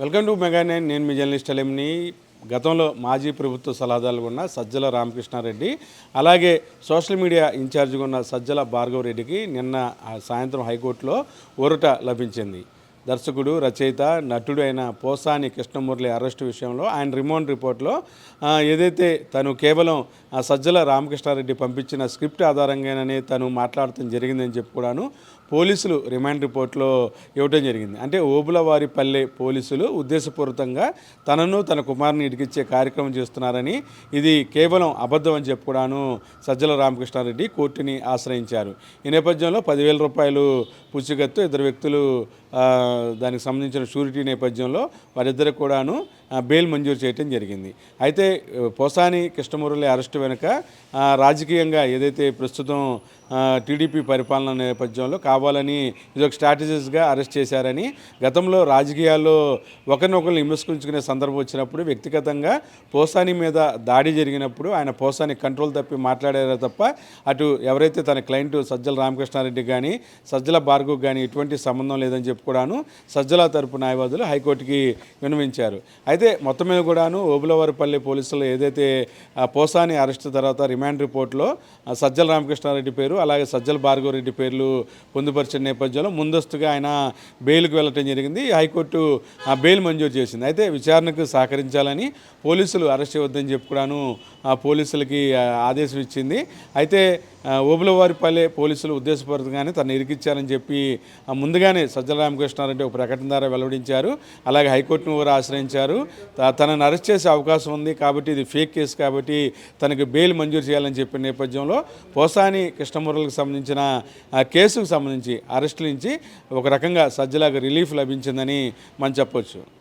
Welcome to మెగానైన్ నేను. మీ జర్నలిస్ట్ అలెమ్ని. గతంలో మాజీ ప్రభుత్వ సలహాదారులు ఉన్న సజ్జల రామకృష్ణారెడ్డి అలాగే సోషల్ మీడియా ఇన్ఛార్జిగా ఉన్న సజ్జల భార్గవ రెడ్డికి నిన్న సాయంత్రం హైకోర్టులో ఊరట లభించింది. దర్శకుడు రచయిత నటుడు అయిన పోసాని కృష్ణమురళి అరెస్టు విషయంలో ఆయన రిమోండ్ రిపోర్ట్లో ఏదైతే తను కేవలం ఆ సజ్జల రామకృష్ణారెడ్డి పంపించిన స్క్రిప్ట్ ఆధారంగానే తను మాట్లాడటం జరిగిందని చెప్పి కూడాను పోలీసులు రిమాండ్ రిపోర్ట్లో ఇవ్వడం జరిగింది. అంటే ఓబులవారిపల్లె పోలీసులు ఉద్దేశపూర్వకంగా తనను తన కుమారుని ఇడికిచ్చే కార్యక్రమం చేస్తున్నారని ఇది కేవలం అబద్ధం అని చెప్పి కూడాను సజ్జల రామకృష్ణారెడ్డి కోర్టుని ఆశ్రయించారు. ఈ నేపథ్యంలో పదివేల రూపాయలు పుచ్చిగత్తు ఇద్దరు వ్యక్తులు దానికి సంబంధించిన షూరిటీ నేపథ్యంలో వారిద్దరికి కూడాను బెయిల్ మంజూరు చేయటం జరిగింది. అయితే పోసాని కృష్ణమురళి అరెస్టు వెనుక రాజకీయంగా ఏదైతే ప్రస్తుతం టీడీపీ పరిపాలన నేపథ్యంలో కావాలని ఇది ఒక స్ట్రాటజీస్గా అరెస్ట్ చేశారని గతంలో రాజకీయాల్లో ఒకరినొకరు విమర్శించుకునే సందర్భం వచ్చినప్పుడు వ్యక్తిగతంగా పోసాని మీద దాడి జరిగినప్పుడు ఆయన పోసాని కంట్రోల్ తప్పి మాట్లాడారే తప్ప అటు ఎవరైతే తన క్లయింట్ సజ్జల రామకృష్ణారెడ్డి కానీ సజ్జల భార్గవ్ కానీ ఎటువంటి సంబంధం లేదని చెప్పుకోవడాను సజ్జల తరపు న్యాయవాదులు హైకోర్టుకి విన్నవించారు. అయితే మొత్తం మీద కూడాను ఓబులవారిపల్లి పోలీసులు ఏదైతే పోసాని అరెస్ట్ తర్వాత రిమాండ్ రిపోర్ట్లో సజ్జల రామకృష్ణారెడ్డి పేరు అలాగే సజ్జల భార్గవరెడ్డి పేర్లు పొందుపరిచిన నేపథ్యంలో ముందస్తుగా ఆయన బెయిల్కి వెళ్ళటం జరిగింది. హైకోర్టు ఆ బెయిల్ మంజూరు చేసింది. అయితే విచారణకు సహకరించాలని పోలీసులు అరెస్ట్ చేయవద్దని చెప్పి కూడాను ఆ పోలీసులకి ఆదేశం ఇచ్చింది. అయితే ఓబులవారిపల్లె పోలీసులు ఉద్దేశపూర్వకంగానే తను ఇరికిచ్చారని చెప్పి ముందుగానే సజ్జల చేస్తున్నారంటే ఒక ప్రకటన ద్వారా వెల్లడించారు. అలాగే హైకోర్టును కూడా ఆశ్రయించారు. తనను అరెస్ట్ చేసే అవకాశం ఉంది కాబట్టి ఇది ఫేక్ కేసు కాబట్టి తనకు బెయిల్ మంజూరు చేయాలని చెప్పిన నేపథ్యంలో పోసాని కృష్ణమురళికి సంబంధించిన కేసుకు సంబంధించి అరెస్ట్ నుంచి ఒక రకంగా సజ్జలాగా రిలీఫ్ లభించిందని మనం చెప్పొచ్చు.